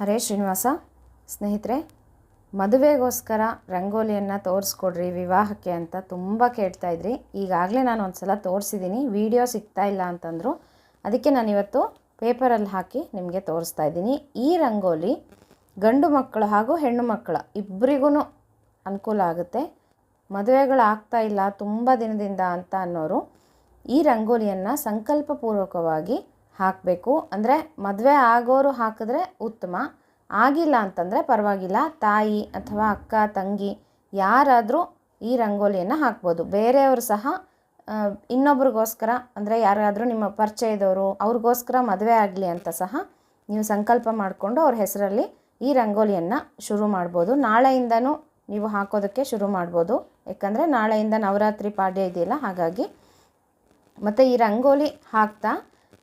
ಹರೇ ಶ್ರೀನಿವಾಸ. ಸ್ನೇಹಿತರೆ, ಮದುವೆಗೋಸ್ಕರ ರಂಗೋಲಿಯನ್ನು ತೋರಿಸ್ಕೊಡ್ರಿ, ವಿವಾಹಕ್ಕೆ ಅಂತ ತುಂಬ ಕೇಳ್ತಾ ಇದ್ರಿ. ಈಗಾಗಲೇ ನಾನು ಒಂದು ಸಲ ತೋರಿಸಿದ್ದೀನಿ, ವಿಡಿಯೋ ಸಿಗ್ತಾ ಇಲ್ಲ ಅಂತಂದರು. ಅದಕ್ಕೆ ನಾನಿವತ್ತು ಪೇಪರಲ್ಲಿ ಹಾಕಿ ನಿಮಗೆ ತೋರಿಸ್ತಾ ಇದ್ದೀನಿ. ಈ ರಂಗೋಲಿ ಗಂಡು ಮಕ್ಕಳು ಹಾಗೂ ಹೆಣ್ಣು ಮಕ್ಕಳ ಇಬ್ಬರಿಗೂ ಅನುಕೂಲ ಆಗುತ್ತೆ. ಮದುವೆಗಳು ಆಗ್ತಾ ಇಲ್ಲ, ತುಂಬ ದಿನದಿಂದ ಅಂತ ಅನ್ನೋರು ಈ ರಂಗೋಲಿಯನ್ನು ಸಂಕಲ್ಪಪೂರ್ವಕವಾಗಿ ಹಾಕಬೇಕು. ಅಂದರೆ ಮದುವೆ ಆಗೋರು ಹಾಕಿದ್ರೆ ಉತ್ತಮ. ಆಗಿಲ್ಲ ಅಂತಂದರೆ ಪರವಾಗಿಲ್ಲ. ತಾಯಿ ಅಥವಾ ಅಕ್ಕ, ತಂಗಿ ಯಾರಾದರೂ ಈ ರಂಗೋಲಿಯನ್ನು ಹಾಕ್ಬೋದು. ಬೇರೆಯವರು ಸಹ ಇನ್ನೊಬ್ರಿಗೋಸ್ಕರ, ಅಂದರೆ ಯಾರಾದರೂ ನಿಮ್ಮ ಪರಿಚಯದವರು, ಅವ್ರಿಗೋಸ್ಕರ ಮದುವೆ ಆಗಲಿ ಅಂತ ಸಹ ನೀವು ಸಂಕಲ್ಪ ಮಾಡಿಕೊಂಡು ಅವ್ರ ಹೆಸರಲ್ಲಿ ಈ ರಂಗೋಲಿಯನ್ನು ಶುರು ಮಾಡ್ಬೋದು. ನಾಳೆಯಿಂದನೂ ನೀವು ಹಾಕೋದಕ್ಕೆ ಶುರು ಮಾಡ್ಬೋದು. ಯಾಕಂದರೆ ನಾಳೆಯಿಂದ ನವರಾತ್ರಿ ಪಾಡ್ಯ ಇದೆಯಲ್ಲ, ಹಾಗಾಗಿ. ಮತ್ತು ಈ ರಂಗೋಲಿ ಹಾಕ್ತಾ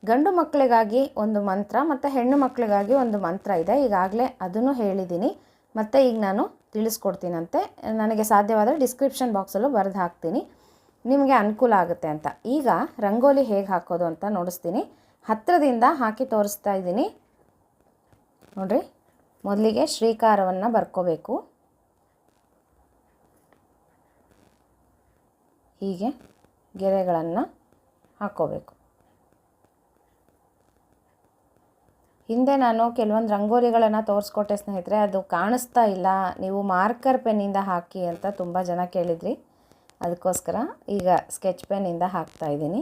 ಗಂಡು ಮಕ್ಕಳಿಗಾಗಿ ಒಂದು ಮಂತ್ರ ಮತ್ತು ಹೆಣ್ಣು ಮಕ್ಕಳಿಗಾಗಿ ಒಂದು ಮಂತ್ರ ಇದೆ. ಈಗಾಗಲೇ ಅದನ್ನು ಹೇಳಿದ್ದೀನಿ. ಮತ್ತು ಈಗ ನಾನು ತಿಳಿಸ್ಕೊಡ್ತೀನಂತೆ. ನನಗೆ ಸಾಧ್ಯವಾದರೆ ಡಿಸ್ಕ್ರಿಪ್ಷನ್ ಬಾಕ್ಸಲ್ಲೂ ಬರೆದು ಹಾಕ್ತೀನಿ. ನಿಮಗೆ ಅನುಕೂಲ ಆಗುತ್ತೆ ಅಂತ. ಈಗ ರಂಗೋಲಿ ಹೇಗೆ ಹಾಕೋದು ಅಂತ ನೋಡಿಸ್ತೀನಿ. ಹತ್ತಿರದಿಂದ ಹಾಕಿ ತೋರಿಸ್ತಾ ಇದ್ದೀನಿ. ನೋಡಿರಿ, ಮೊದಲಿಗೆ ಶ್ರೀಕಾರವನ್ನು ಬರ್ಕೋಬೇಕು. ಹೀಗೆ ಗೆರೆಗಳನ್ನು ಹಾಕ್ಕೋಬೇಕು ಹಿಂದೆ ನಾನು ಕೆಲವೊಂದು ರಂಗೋಲಿಗಳನ್ನು ತೋರಿಸ್ಕೊಟ್ಟೆ ಸ್ನೇಹಿತರೆ, ಅದು ಕಾಣಿಸ್ತಾ ಇಲ್ಲ. ನೀವು ಮಾರ್ಕರ್ ಪೆನ್ನಿಂದ ಹಾಕಿ ಅಂತ ತುಂಬ ಜನ ಕೇಳಿದ್ರಿ. ಅದಕ್ಕೋಸ್ಕರ ಈಗ ಸ್ಕೆಚ್ ಪೆನ್ನಿಂದ ಹಾಕ್ತಾ ಇದ್ದೀನಿ.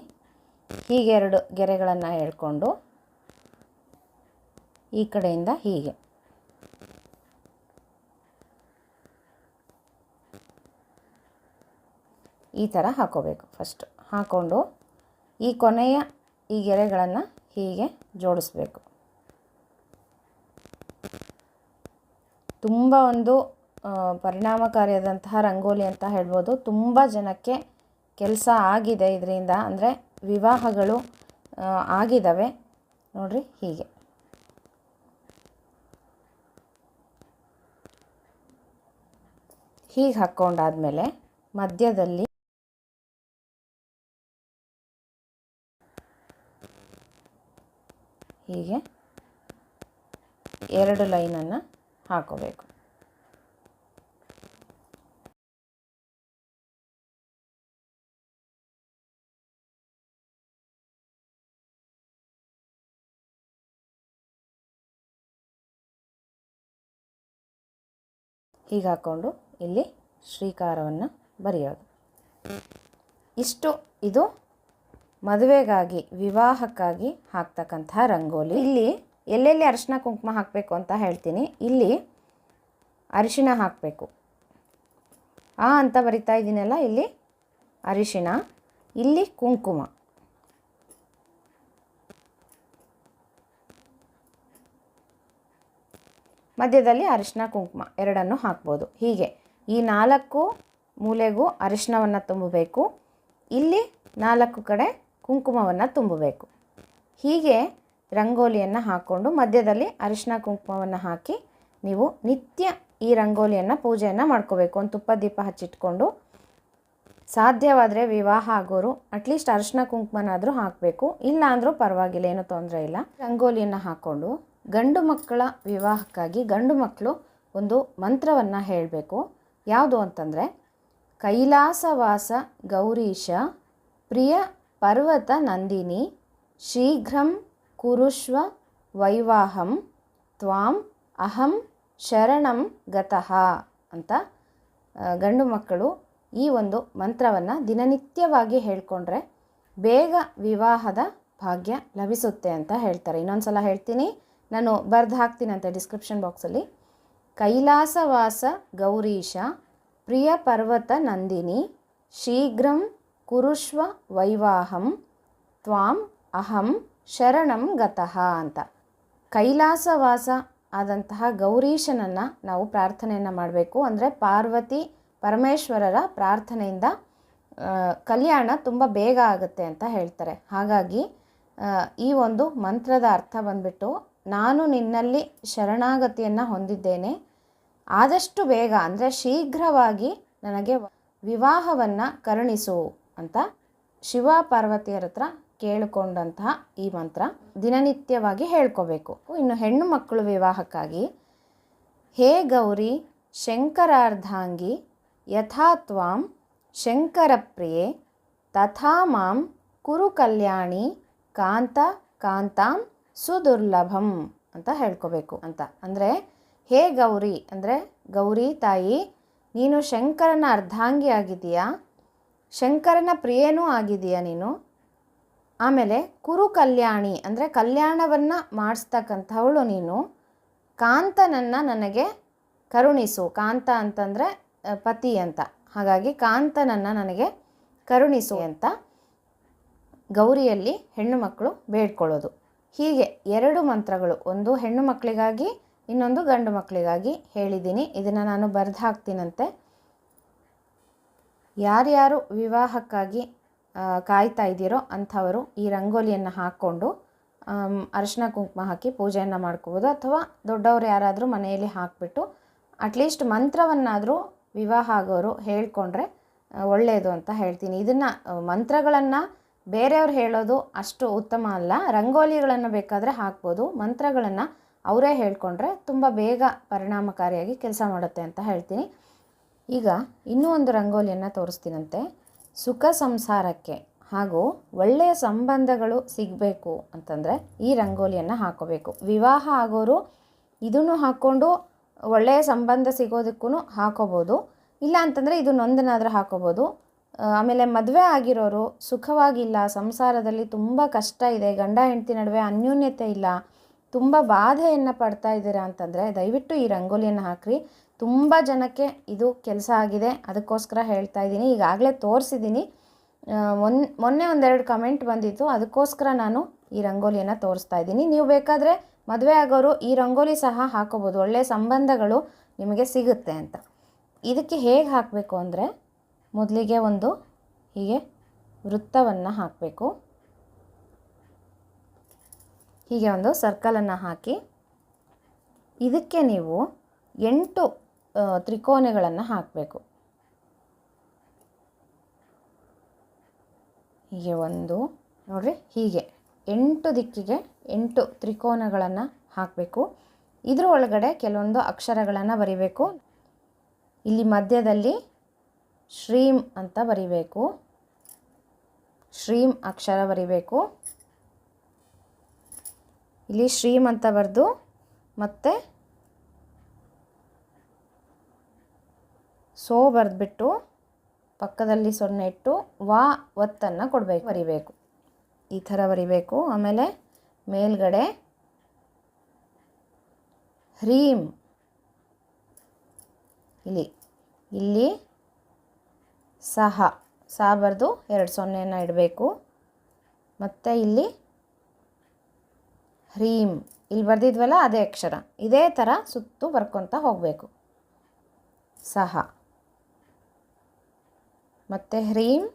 ಹೀಗೆ ಎರಡು ಗೆರೆಗಳನ್ನು ಹೇಳ್ಕೊಂಡು ಈ ಕಡೆಯಿಂದ ಹೀಗೆ. ಈ ಥರ ಹಾಕೋಬೇಕು ಫಸ್ಟ್ ಹಾಕ್ಕೊಂಡು ಈ ಕೊನೆಯ ಈ ಗೆರೆಗಳನ್ನು ಹೀಗೆ ಜೋಡಿಸ್ಬೇಕು. ತುಂಬ ಒಂದು ಪರಿಣಾಮಕಾರಿಯಾದಂತಹ ರಂಗೋಲಿ ಅಂತ ಹೇಳ್ಬೋದು. ತುಂಬ ಜನಕ್ಕೆ ಕೆಲಸ ಆಗಿದೆ ಇದರಿಂದ. ಅಂದರೆ ವಿವಾಹಗಳು ಆಗಿದ್ದಾವೆ. ನೋಡ್ರಿ ಹೀಗೆ. ಹೀಗೆ ಹಾಕ್ಕೊಂಡಾದ್ಮೇಲೆ ಮಧ್ಯದಲ್ಲಿ ಹೀಗೆ ಎರಡು ಲೈನನ್ನು ಹಾಕೋಬೇಕು. ಹೀಗೆ ಹಾಕ್ಕೊಂಡು ಇಲ್ಲಿ ಶ್ರೀಕಾರವನ್ನು ಬರೆಯೋದು. ಇಷ್ಟು ಇದು ಮದುವೆಗಾಗಿ ವಿವಾಹಕ್ಕಾಗಿ ಹಾಕ್ತಕ್ಕಂತಹ ರಂಗೋಲಿ. ಇಲ್ಲಿ ಎಲ್ಲೆಲ್ಲಿ ಅರಿಶಿನ ಕುಂಕುಮ ಹಾಕಬೇಕು ಅಂತ ಹೇಳ್ತೀನಿ. ಇಲ್ಲಿ ಅರಿಶಿಣ ಹಾಕಬೇಕು. ಆ ಅಂತ ಬರಿತಾ ಇದ್ದೀನಲ್ಲ ಇಲ್ಲಿ ಅರಿಶಿಣ ಇಲ್ಲಿ ಕುಂಕುಮ. ಮಧ್ಯದಲ್ಲಿ ಅರಿಶಿನ ಕುಂಕುಮ, ಎರಡನ್ನು ಹಾಕ್ಬೋದು. ಹೀಗೆ, ಈ ನಾಲ್ಕು ಮೂಲೆಗೂ ಅರಿಶಿನವನ್ನು ತುಂಬಬೇಕು. ಇಲ್ಲಿ ನಾಲ್ಕು ಕಡೆ ಕುಂಕುಮವನ್ನು ತುಂಬಬೇಕು. ಹೀಗೆ ರಂಗೋಲಿಯನ್ನು ಹಾಕ್ಕೊಂಡು ಮಧ್ಯದಲ್ಲಿ ಅರಿಶಿನ ಕುಂಕುಮವನ್ನು ಹಾಕಿ ನೀವು ನಿತ್ಯ ಈ ರಂಗೋಲಿಯನ್ನು ಪೂಜೆಯನ್ನು ಮಾಡ್ಕೋಬೇಕು ಒಂದು ತುಪ್ಪ ದೀಪ ಹಚ್ಚಿಟ್ಕೊಂಡು ಸಾಧ್ಯವಾದರೆ ವಿವಾಹ ಆಗೋರು ಅಟ್ಲೀಸ್ಟ್ ಅರಿಶಿನ ಕುಂಕುಮನಾದರೂ ಹಾಕಬೇಕು. ಇಲ್ಲ ಅಂದರೂ ಪರವಾಗಿಲ್ಲ, ಏನೂ ತೊಂದರೆ ಇಲ್ಲ. ರಂಗೋಲಿಯನ್ನು ಹಾಕ್ಕೊಂಡು ಗಂಡು ಮಕ್ಕಳ ವಿವಾಹಕ್ಕಾಗಿ ಗಂಡು ಮಕ್ಕಳು ಒಂದು ಮಂತ್ರವನ್ನು ಹೇಳಬೇಕು. ಯಾವುದು ಅಂತಂದರೆ, ಕೈಲಾಸವಾಸ ಗೌರೀಶ, ಪ್ರಿಯ ಪರ್ವತ ನಂದಿನಿ, ಶೀಘ್ರಂ ಕುರುಷ್ವ ವೈವಾಹಂ ತ್ವಾಂ ಅಹಂ ಶರಣಂ ಗತಃ ಅಂತ ಗಂಡು ಮಕ್ಕಳು ಈ ಒಂದು ಮಂತ್ರವನ್ನು ದಿನನಿತ್ಯವಾಗಿ ಹೇಳ್ಕೊಂಡ್ರೆ ಬೇಗ ವಿವಾಹದ ಭಾಗ್ಯ ಲಭಿಸುತ್ತೆ ಅಂತ ಹೇಳ್ತಾರೆ. ಇನ್ನೊಂದು ಸಲ ಹೇಳ್ತೀನಿ. ನಾನು ಬರೆದು ಹಾಕ್ತೀನಂತೆ ಡಿಸ್ಕ್ರಿಪ್ಷನ್ ಬಾಕ್ಸಲ್ಲಿ ಕೈಲಾಸವಾಸ ಗೌರೀಶ, ಪ್ರಿಯ ಪರ್ವತ ನಂದಿನಿ, ಶೀಘ್ರಂ ಕುರುಷ್ವ ವೈವಾಹಂ, ತ್ವಾಂ ಅಹಂ ಶರಣಂ ಗತಃ ಅಂತ. ಕೈಲಾಸವಾಸ ಆದಂತಹ ಗೌರೀಶನನ್ನು ನಾವು ಪ್ರಾರ್ಥನೆಯನ್ನು ಮಾಡಬೇಕು. ಅಂದರೆ ಪಾರ್ವತಿ ಪರಮೇಶ್ವರರ ಪ್ರಾರ್ಥನೆಯಿಂದ ಕಲ್ಯಾಣ ತುಂಬ ಬೇಗ ಆಗುತ್ತೆ ಅಂತ ಹೇಳ್ತಾರೆ. ಹಾಗಾಗಿ ಈ ಒಂದು ಮಂತ್ರದ ಅರ್ಥ ಬಂದ್ಬಿಟ್ಟು ನಾನು ನಿನ್ನಲ್ಲಿ ಶರಣಾಗತಿಯನ್ನು ಹೊಂದಿದ್ದೇನೆ. ಆದಷ್ಟು ಬೇಗ, ಅಂದರೆ ಶೀಘ್ರವಾಗಿ ನನಗೆ ವಿವಾಹವನ್ನು ಕರುಣಿಸು ಅಂತ ಶಿವ ಪಾರ್ವತಿಯರ ಹತ್ರ ಕೇಳಿಕೊಂಡಂತಹ ಈ ಮಂತ್ರ ದಿನನಿತ್ಯವಾಗಿ ಹೇಳ್ಕೋಬೇಕು. ಇನ್ನು ಹೆಣ್ಣು ಮಕ್ಕಳು ವಿವಾಹಕ್ಕಾಗಿ, ಹೇ ಗೌರಿ, ಶಂಕರಾರ್ಧಾಂಗಿ, ಯಥಾ ತ್ವಾಂ ಶಂಕರಪ್ರಿಯೆ, ತಥಾ ಮಾಂ ಕುರು ಕಲ್ಯಾಣಿ ಕಾಂತ ಕಾಂತಾಂ ಸುದುರ್ಲಭಂ ಅಂತ ಹೇಳ್ಕೋಬೇಕು ಅಂತ. ಅಂದರೆ, ಹೇ ಗೌರಿ ಅಂದರೆ, ಗೌರಿ ತಾಯಿ, ನೀನು ಶಂಕರನ ಅರ್ಧಾಂಗಿ ಆಗಿದೆಯಾ ಶಂಕರನ ಪ್ರಿಯೇನೂ ಆಗಿದೆಯಾ ನೀನು? ಆಮೇಲೆ ಕುರು ಕಲ್ಯಾಣಿ ಅಂದರೆ ಕಲ್ಯಾಣವನ್ನು ಮಾಡಿಸ್ತಕ್ಕಂಥವಳು ನೀನು. ಕಾಂತನನ್ನು ನನಗೆ ಕರುಣಿಸು. ಕಾಂತ ಅಂತಂದರೆ ಪತಿ ಅಂತ. ಹಾಗಾಗಿ ಕಾಂತನನ್ನು ನನಗೆ ಕರುಣಿಸು ಅಂತ ಗೌರಿಯಲ್ಲಿ ಹೆಣ್ಣು ಮಕ್ಕಳು ಬೇಡ್ಕೊಳ್ಳೋದು. ಹೀಗೆ ಎರಡು ಮಂತ್ರಗಳು, ಒಂದು ಹೆಣ್ಣು ಮಕ್ಕಳಿಗಾಗಿ, ಇನ್ನೊಂದು ಗಂಡು ಮಕ್ಕಳಿಗಾಗಿ ಹೇಳಿದ್ದೀನಿ. ಇದನ್ನು ನಾನು ಬರೆದು ಹಾಕ್ತೀನಂತೆ. ಯಾರ್ಯಾರು ವಿವಾಹಕ್ಕಾಗಿ ಕಾಯ್ತಾ ಇದ್ದೀರೋ ಅಂಥವರು ಈ ರಂಗೋಲಿಯನ್ನು ಹಾಕ್ಕೊಂಡು ಅರಶಿನ ಕುಂಕುಮ ಹಾಕಿ ಪೂಜೆಯನ್ನು ಮಾಡ್ಕೋಬೋದು. ಅಥವಾ ದೊಡ್ಡವರು ಯಾರಾದರೂ ಮನೆಯಲ್ಲಿ ಹಾಕಿಬಿಟ್ಟು ಅಟ್ಲೀಸ್ಟ್ ಮಂತ್ರವನ್ನಾದರೂ ವಿವಾಹ ಆಗೋರು ಹೇಳ್ಕೊಂಡ್ರೆ ಒಳ್ಳೆಯದು ಅಂತ ಹೇಳ್ತೀನಿ. ಇದನ್ನು ಮಂತ್ರಗಳನ್ನು ಬೇರೆಯವ್ರು ಹೇಳೋದು ಅಷ್ಟು ಉತ್ತಮ ಅಲ್ಲ. ರಂಗೋಲಿಗಳನ್ನು ಬೇಕಾದರೆ ಹಾಕ್ಬೋದು. ಮಂತ್ರಗಳನ್ನು ಅವರೇ ಹೇಳ್ಕೊಂಡ್ರೆ ತುಂಬ ಬೇಗ ಪರಿಣಾಮಕಾರಿಯಾಗಿ ಕೆಲಸ ಮಾಡುತ್ತೆ ಅಂತ ಹೇಳ್ತೀನಿ. ಈಗ ಇನ್ನೂ ಒಂದು ರಂಗೋಲಿಯನ್ನು ತೋರಿಸ್ತೀನಂತೆ. ಸುಖ ಸಂಸಾರಕ್ಕೆ ಹಾಗೂ ಒಳ್ಳೆಯ ಸಂಬಂಧಗಳು ಸಿಗಬೇಕು ಅಂತಂದರೆ ಈ ರಂಗೋಲಿಯನ್ನು ಹಾಕೋಬೇಕು. ವಿವಾಹ ಆಗೋರು ಇದನ್ನು ಹಾಕ್ಕೊಂಡು ಒಳ್ಳೆಯ ಸಂಬಂಧ ಸಿಗೋದಕ್ಕೂ ಹಾಕೋಬೋದು. ಇಲ್ಲ ಅಂತಂದರೆ ಇದನ್ನೊಂದನ್ನಾದರೂ ಹಾಕೋಬೋದು. ಆ, ಆಮೇಲೆ ಮದುವೆ ಆಗಿರೋರು ಸುಖವಾಗಿಲ್ಲ ಸಂಸಾರದಲ್ಲಿ ತುಂಬ ಕಷ್ಟ ಇದೆ ಗಂಡ ಹೆಂಡತಿ ನಡುವೆ ಅನ್ಯೋನ್ಯತೆ ಇಲ್ಲ ತುಂಬ ಬಾಧೆಯನ್ನು ಪಡ್ತಾ ಇದ್ದೀರಾ ಅಂತಂದರೆ ದಯವಿಟ್ಟು ಈ ರಂಗೋಲಿಯನ್ನು ಹಾಕ್ರಿ. ತುಂಬ ಜನಕ್ಕೆ ಇದು ಕೆಲಸ ಆಗಿದೆ. ಅದಕ್ಕೋಸ್ಕರ ಹೇಳ್ತಾ ಇದ್ದೀನಿ. ಈಗಾಗಲೇ ತೋರಿಸಿದ್ದೀನಿ. ಮೊನ್, ಮೊನ್ನೆ ಒಂದೆರಡು ಕಮೆಂಟ್ ಬಂದಿತ್ತು. ಅದಕ್ಕೋಸ್ಕರ ನಾನು ಈ ರಂಗೋಲಿಯನ್ನು ತೋರಿಸ್ತಾ ಇದ್ದೀನಿ. ನೀವು ಬೇಕಾದರೆ ಮದುವೆ ಆಗೋರು ಈ ರಂಗೋಲಿ ಸಹ ಹಾಕೋಬೋದು. ಒಳ್ಳೆಯ ಸಂಬಂಧಗಳು ನಿಮಗೆ ಸಿಗುತ್ತೆ ಅಂತ. ಇದಕ್ಕೆ ಹೇಗೆ ಹಾಕಬೇಕು ಅಂದರೆ ಮೊದಲಿಗೆ ಒಂದು ಹೀಗೆ ವೃತ್ತವನ್ನು ಹಾಕಬೇಕು. ಹೀಗೆ ಒಂದು ಸರ್ಕಲನ್ನು ಹಾಕಿ ಇದಕ್ಕೆ ನೀವು ಎಂಟು ತ್ರಿಕೋನಗಳನ್ನು ಹಾಕಬೇಕು. ಹೀಗೆ ಒಂದು, ನೋಡ್ರಿ, ಹೀಗೆ. ಎಂಟು ದಿಕ್ಕಿಗೆ ಎಂಟು ತ್ರಿಕೋನಗಳನ್ನು ಹಾಕಬೇಕು. ಇದರ ಒಳಗಡೆ ಕೆಲವೊಂದು ಅಕ್ಷರಗಳನ್ನು ಬರಿಬೇಕು. ಇಲ್ಲಿ ಮಧ್ಯದಲ್ಲಿ ಶ್ರೀಂ ಅಂತ ಬರಿಬೇಕು. ಶ್ರೀಂ ಅಕ್ಷರ ಬರಿಬೇಕು. ಇಲ್ಲಿ ಶ್ರೀಮ್ ಅಂತ ಬರೆದು ಮತ್ತು ಸೋ ಬರೆದ್ಬಿಟ್ಟು ಪಕ್ಕದಲ್ಲಿ ಸೊನ್ನೆ ಇಟ್ಟು ವಾ ಒತ್ತನ್ನು ಕೊಡಬೇಕು. ಬರಿಬೇಕು. ಈ ಥರ ಬರಿಬೇಕು. ಆಮೇಲೆ ಮೇಲ್ಗಡೆ ಹ್ರೀಂ. ಇಲ್ಲಿ ಇಲ್ಲಿ ಸಹ. ಸಹ ಬರೆದು ಎರಡು ಸೊನ್ನೆಯನ್ನು ಇಡಬೇಕು. ಮತ್ತು ಇಲ್ಲಿ ಹ್ರೀಂ. ಇಲ್ಲಿ ಬರೆದಿದ್ವಲ್ಲ, ಅದೇ ಅಕ್ಷರ. ಇದೇ ಥರ ಸುತ್ತು ಬರ್ಕೊತ ಹೋಗಬೇಕು. ಸಹ. ಮತ್ತು ಹ್ರೀಂ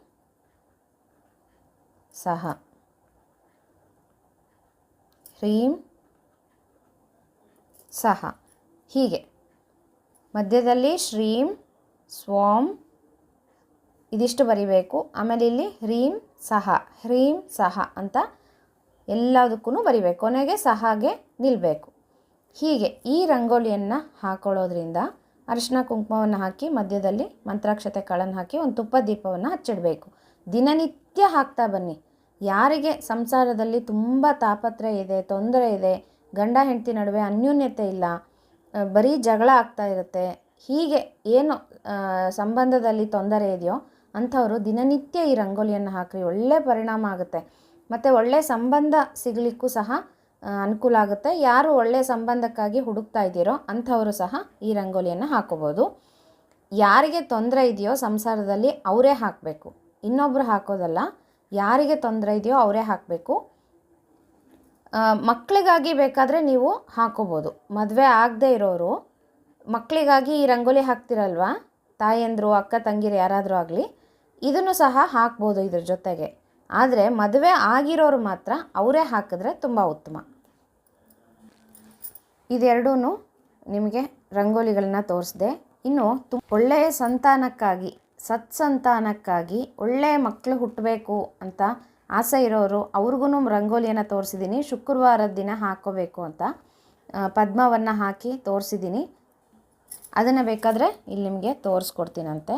ಸಹ. ಹ್ರೀಂ ಸಹ. ಹೀಗೆ. ಮಧ್ಯದಲ್ಲಿ ಶ್ರೀಂ, ಸ್ವಾಂ, ಇದಿಷ್ಟು ಬರಿಬೇಕು. ಆಮೇಲೆ ಇಲ್ಲಿ ಹ್ರೀಂ ಸಹ. ಹ್ರೀಂ ಸಹ ಅಂತ ಎಲ್ಲದಕ್ಕೂ ಬರಿಬೇಕು. ಕೊನೆಗೆ ಸಹಾಗೆ ನಿಲ್ಲಬೇಕು ಹೀಗೆ ಈ ರಂಗೋಲಿಯನ್ನು ಹಾಕೊಳ್ಳೋದ್ರಿಂದ ಅರಿಶಿನ ಕುಂಕುಮವನ್ನು ಹಾಕಿ ಮಧ್ಯದಲ್ಲಿ ಮಂತ್ರಾಕ್ಷತೆ ಕಾಳನ್ನು ಹಾಕಿ ಒಂದು ತುಪ್ಪ ದೀಪವನ್ನು ಹಚ್ಚಿಡಬೇಕು. ದಿನನಿತ್ಯ ಹಾಕ್ತಾ ಬನ್ನಿ. ಯಾರಿಗೆ ಸಂಸಾರದಲ್ಲಿ ತುಂಬ ತಾಪತ್ರ ಇದೆ, ತೊಂದರೆ ಇದೆ, ಗಂಡ ಹೆಂಡತಿ ನಡುವೆ ಅನ್ಯೋನ್ಯತೆ ಇಲ್ಲ ಬರೀ ಜಗಳ ಆಗ್ತಾ ಇರುತ್ತೆ, ಹೀಗೆ ಏನು ಸಂಬಂಧದಲ್ಲಿ ತೊಂದರೆ ಇದೆಯೋ ಅಂಥವರು ದಿನನಿತ್ಯ ಈ ರಂಗೋಲಿಯನ್ನು ಹಾಕ್ರಿ, ಒಳ್ಳೆ ಪರಿಣಾಮ ಆಗುತ್ತೆ. ಮತ್ತು ಒಳ್ಳೆ ಸಂಬಂಧ ಸಿಗಲಿಕ್ಕೂ ಸಹ ಅನುಕೂಲ ಆಗುತ್ತೆ. ಯಾರು ಒಳ್ಳೆಯ ಸಂಬಂಧಕ್ಕಾಗಿ ಹುಡುಕ್ತಾ ಇದ್ದೀರೋ ಅಂಥವರು ಸಹ ಈ ರಂಗೋಲಿಯನ್ನು ಹಾಕೋಬೋದು. ಯಾರಿಗೆ ತೊಂದರೆ ಇದೆಯೋ ಸಂಸಾರದಲ್ಲಿ ಅವರೇ ಹಾಕಬೇಕು. ಇನ್ನೊಬ್ಬರು ಹಾಕೋದಲ್ಲ, ಯಾರಿಗೆ ತೊಂದರೆ ಇದೆಯೋ ಅವರೇ ಹಾಕಬೇಕು. ಮಕ್ಕಳಿಗಾಗಿ ಬೇಕಾದರೆ ನೀವು ಹಾಕೋಬೋದು. ಮದುವೆ ಆಗದೆ ಇರೋರು ಮಕ್ಕಳಿಗಾಗಿ ಈ ರಂಗೋಲಿ ಹಾಕ್ತಿರಲ್ವಾ? ತಾಯಂದರು, ಅಕ್ಕ, ತಂಗಿರು ಯಾರಾದರೂ ಆಗಲಿ, ಇದನ್ನು ಸಹ ಹಾಕ್ಬೋದು ಇದ್ರ ಜೊತೆಗೆ. ಆದರೆ ಮದುವೆ ಆಗಿರೋರು ಮಾತ್ರ ಅವರೇ ಹಾಕಿದ್ರೆ ತುಂಬ ಉತ್ತಮ. ಇದೆರಡೂ ನಿಮಗೆ ರಂಗೋಲಿಗಳನ್ನ ತೋರಿಸಿದೆ. ಇನ್ನು ತು, ಒಳ್ಳೆಯ ಸಂತಾನಕ್ಕಾಗಿ, ಸತ್ಸಂತಾನಕ್ಕಾಗಿ ಒಳ್ಳೆಯ ಮಕ್ಕಳು ಹುಟ್ಟಬೇಕು ಅಂತ ಆಸೆ ಇರೋರು ಅವ್ರಿಗೂ ರಂಗೋಲಿಯನ್ನು ತೋರಿಸಿದ್ದೀನಿ ಶುಕ್ರವಾರದ ದಿನ ಹಾಕ್ಕೋಬೇಕು ಅಂತ ಪದ್ಮವನ್ನು ಹಾಕಿ ತೋರಿಸಿದ್ದೀನಿ ಅದನ್ನು ಬೇಕಾದರೆ ಇಲ್ಲಿ ನಿಮಗೆ ತೋರಿಸ್ಕೊಡ್ತೀನಂತೆ.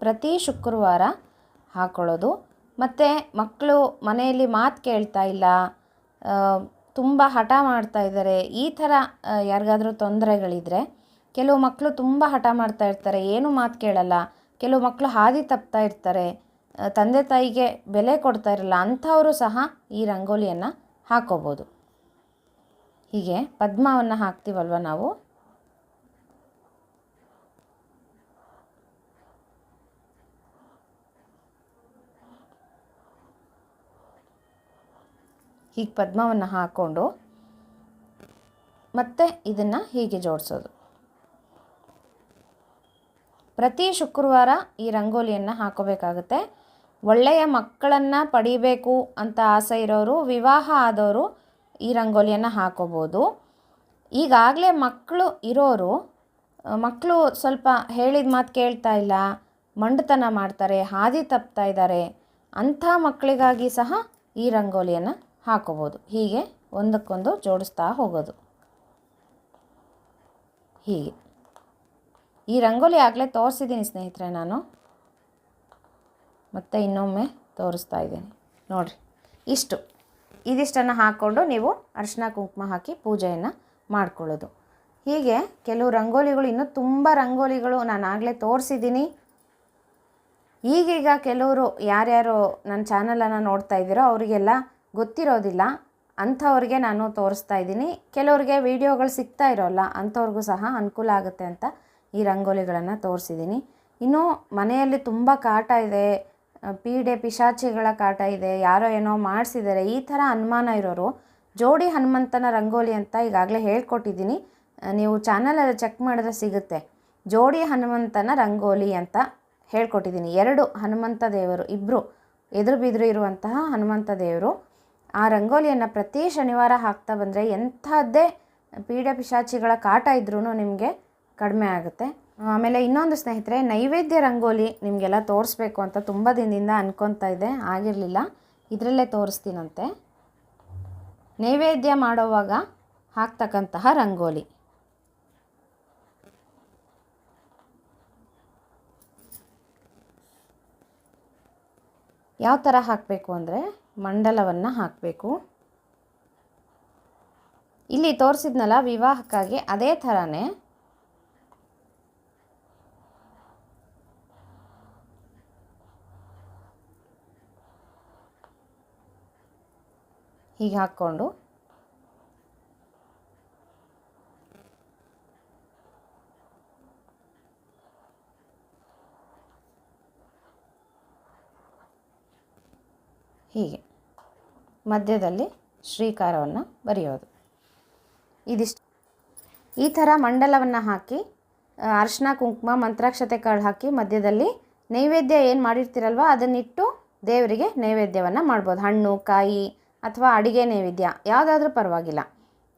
ಪ್ರತಿ ಶುಕ್ರವಾರ ಹಾಕ್ಕೊಳ್ಳೋದು ಮತ್ತು ಮಕ್ಕಳು ಮನೆಯಲ್ಲಿ ಮಾತು ಕೇಳ್ತಾ ಇಲ್ಲ ತುಂಬ ಹಠ ಮಾಡ್ತಾ ಇದ್ದಾರೆ. ಈ ಥರ ಯಾರಿಗಾದರೂ ತೊಂದರೆಗಳಿದ್ರೆ ಕೆಲವು ಮಕ್ಕಳು ತುಂಬ ಹಠ ಮಾಡ್ತಾ ಇರ್ತಾರೆ, ಏನು ಮಾತು ಕೇಳಲ್ಲ. ಕೆಲವು ಮಕ್ಕಳು ಹಾದಿ ತಪ್ತಾ ಇರ್ತಾರೆ ತಂದೆ ತಾಯಿಗೆ ಬೆಲೆ ಕೊಡ್ತಾ ಇರಲ್ಲ, ಅಂಥವರು ಸಹ ಈ ರಂಗೋಲಿಯನ್ನು ಹಾಕೋಬೋದು. ಹೀಗೆ ಪದ್ಮವನ್ನು ಹಾಕ್ತೀವಲ್ವ ನಾವು? ಹೀಗೆ ಪದ್ಮವನ್ನು ಹಾಕ್ಕೊಂಡು ಮತ್ತೆ ಇದನ್ನು ಹೀಗೆ ಜೋಡಿಸೋದು. ಪ್ರತಿ ಶುಕ್ರವಾರ ಈ ರಂಗೋಲಿಯನ್ನು ಹಾಕೋಬೇಕಾಗುತ್ತೆ. ಒಳ್ಳೆಯ ಮಕ್ಕಳನ್ನು ಪಡಿಬೇಕು ಅಂತ ಆಸೆ ಇರೋರು, ವಿವಾಹ ಆದವರು ಈ ರಂಗೋಲಿಯನ್ನು ಹಾಕೋಬೋದು. ಈಗಾಗಲೇ ಮಕ್ಕಳು ಇರೋರು, ಮಕ್ಕಳು ಸ್ವಲ್ಪ ಹೇಳಿದ ಮಾತು ಕೇಳ್ತಾ ಇಲ್ಲ, ಮಂಡತನ ಮಾಡ್ತಾರೆ, ಹಾದಿ ತಪ್ತಾ ಇದ್ದಾರೆ, ಅಂಥ ಮಕ್ಕಳಿಗಾಗಿ ಸಹ ಈ ರಂಗೋಲಿಯನ್ನು ಹಾಕೋಬೋದು. ಹೀಗೆ ಒಂದಕ್ಕೊಂದು ಜೋಡಿಸ್ತಾ ಹೋಗೋದು. ಹೀಗೆ. ಈ ರಂಗೋಲಿ ಆಗಲೇ ತೋರಿಸಿದ್ದೀನಿ ಸ್ನೇಹಿತರೆ ನಾನು. ಮತ್ತೆ ಇನ್ನೊಮ್ಮೆ ತೋರಿಸ್ತಾ ಇದ್ದೀನಿ. ನೋಡಿರಿ. ಇಷ್ಟು. ಇದಿಷ್ಟನ್ನು ಹಾಕ್ಕೊಂಡು ನೀವು ಅರಿಶಿನ ಕುಂಕುಮ ಹಾಕಿ ಪೂಜೆಯನ್ನು ಮಾಡ್ಕೊಳ್ಳೋದು. ಹೀಗೆ ಕೆಲವು ರಂಗೋಲಿಗಳು, ಇನ್ನೂ ತುಂಬ ರಂಗೋಲಿಗಳು ನಾನು ಆಗಲೇ ತೋರಿಸಿದ್ದೀನಿ. ಈಗೀಗ ಕೆಲವರು ಯಾರ್ಯಾರು ನನ್ನ ಚಾನಲನ್ನು ನೋಡ್ತಾ ಇದ್ದೀರೋ ಅವರಿಗೆಲ್ಲ ಗೊತ್ತಿರೋದಿಲ್ಲ. ಅಂಥವ್ರಿಗೆ ನಾನು ತೋರಿಸ್ತಾ ಇದ್ದೀನಿ. ಕೆಲವ್ರಿಗೆ ವೀಡಿಯೋಗಳು ಸಿಗ್ತಾ ಇರೋಲ್ಲ. ಅಂಥವ್ರಿಗೂ ಸಹ ಅನುಕೂಲ ಆಗುತ್ತೆ ಅಂತ ಈ ರಂಗೋಲಿಗಳನ್ನು ತೋರಿಸಿದ್ದೀನಿ. ಇನ್ನು ಮನೆಯಲ್ಲಿ ತುಂಬ ಕಾಟ ಇದೆ. ಪೀಡೆ, ಪಿಶಾಚಿಗಳ ಕಾಟ ಇದೆ. ಯಾರೋ ಏನೋ ಮಾಡಿಸಿದ್ದಾರೆ. ಈ ಥರ ಅನುಮಾನ ಇರೋರು ಜೋಡಿ ಹನುಮಂತನ ರಂಗೋಲಿ ಅಂತ ಈಗಾಗಲೇ ಹೇಳ್ಕೊಟ್ಟಿದ್ದೀನಿ. ನೀವು ಚಾನಲಲ್ಲಿ ಚೆಕ್ ಮಾಡಿದ್ರೆ ಸಿಗುತ್ತೆ. ಜೋಡಿ ಹನುಮಂತನ ರಂಗೋಲಿ ಅಂತ ಹೇಳ್ಕೊಟ್ಟಿದ್ದೀನಿ. ಎರಡು ಹನುಮಂತ ದೇವರು ಇಬ್ಬರು ಎದುರು ಬಿದಿರು ಇರುವಂತಹ ಹನುಮಂತ ದೇವರು. ಆ ರಂಗೋಲಿಯನ್ನು ಪ್ರತಿ ಶನಿವಾರ ಹಾಕ್ತಾ ಬಂದರೆ ಎಂಥದ್ದೇ ಪೀಡೆ ಪಿಶಾಚಿಗಳ ಕಾಟ ಇದ್ರೂ ನಿಮಗೆ ಕಡಿಮೆ ಆಗುತ್ತೆ. ಆಮೇಲೆ ಇನ್ನೊಂದು ಸ್ನೇಹಿತರೆ, ನೈವೇದ್ಯ ರಂಗೋಲಿ ನಿಮಗೆಲ್ಲ ತೋರಿಸ್ಬೇಕು ಅಂತ ತುಂಬ ದಿನದಿಂದ ಅನ್ಕೊತಾ ಇದೆ, ಆಗಿರಲಿಲ್ಲ. ಇದರಲ್ಲೇ ತೋರಿಸ್ತೀನಂತೆ. ನೈವೇದ್ಯ ಮಾಡೋವಾಗ ಹಾಕ್ತಕ್ಕಂತಹ ರಂಗೋಲಿ. ಯಾವ ಥರ ಹಾಕಬೇಕು ಅಂದರೆ ಮಂಡಲವನ್ನು ಹಾಕಬೇಕು. ಇಲ್ಲಿ ತೋರಿಸಿದ್ನಲ್ಲ ವಿವಾಹಕ್ಕಾಗಿ ಅದೇ ಥರನೇ. ಹೀಗೆ ಹಾಕ್ಕೊಂಡು. ಹೀಗೆ. ಮಧ್ಯದಲ್ಲಿ ಶ್ರೀಕಾರವನ್ನು ಬರೆಯೋದು. ಇದಿಷ್ಟು. ಈ ಥರ ಮಂಡಲವನ್ನು ಹಾಕಿ ಅರ್ಶಿನ ಕುಂಕುಮ, ಮಂತ್ರಾಕ್ಷತೆ ಕಾಳು ಹಾಕಿ ಮಧ್ಯದಲ್ಲಿ ನೈವೇದ್ಯ ಏನು ಮಾಡಿರ್ತೀರಲ್ವ, ಅದನ್ನಿಟ್ಟು ದೇವರಿಗೆ ನೈವೇದ್ಯವನ್ನು ಮಾಡ್ಬೋದು. ಹಣ್ಣು, ಕಾಯಿ ಅಥವಾ ಅಡಿಗೆ ನೈವೇದ್ಯ, ಯಾವುದಾದ್ರೂ ಪರವಾಗಿಲ್ಲ.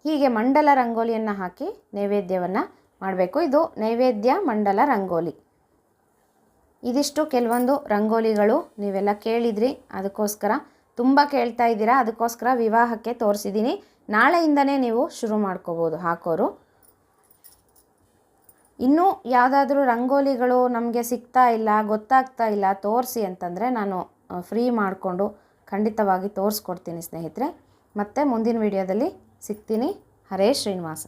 ಹೀಗೆ ಮಂಡಲ ರಂಗೋಲಿಯನ್ನು ಹಾಕಿ ನೈವೇದ್ಯವನ್ನು ಮಾಡಬೇಕು. ಇದು ನೈವೇದ್ಯ ಮಂಡಲ ರಂಗೋಲಿ. ಇದಿಷ್ಟು. ಕೆಲವೊಂದು ರಂಗೋಲಿಗಳು ನೀವೆಲ್ಲ ಕೇಳಿದ್ರಿ, ಅದಕ್ಕೋಸ್ಕರ ತುಂಬ ಕೇಳ್ತಾ ಇದ್ದೀರಾ? ಅದಕ್ಕೋಸ್ಕರ ವಿವಾಹಕ್ಕೆ ತೋರಿಸಿದ್ದೀನಿ. ನಾಳೆಯಿಂದನೇ ನೀವು ಶುರು ಮಾಡ್ಕೋಬೋದು ಹಾಕೋರು. ಇನ್ನೂ ಯಾವುದಾದ್ರೂ ರಂಗೋಲಿಗಳು ನಮಗೆ ಸಿಗ್ತಾ ಇಲ್ಲ, ಗೊತ್ತಾಗ್ತಾ ಇಲ್ಲ, ತೋರಿಸಿ ಅಂತಂದರೆ ನಾನು ಫ್ರೀ ಮಾಡಿಕೊಂಡು ಖಂಡಿತವಾಗಿ ತೋರಿಸ್ಕೊಡ್ತೀನಿ ಸ್ನೇಹಿತರೆ. ಮತ್ತು ಮುಂದಿನ ವಿಡಿಯೋದಲ್ಲಿ ಸಿಗ್ತೀನಿ. ಹರೇ ಶ್ರೀನಿವಾಸ.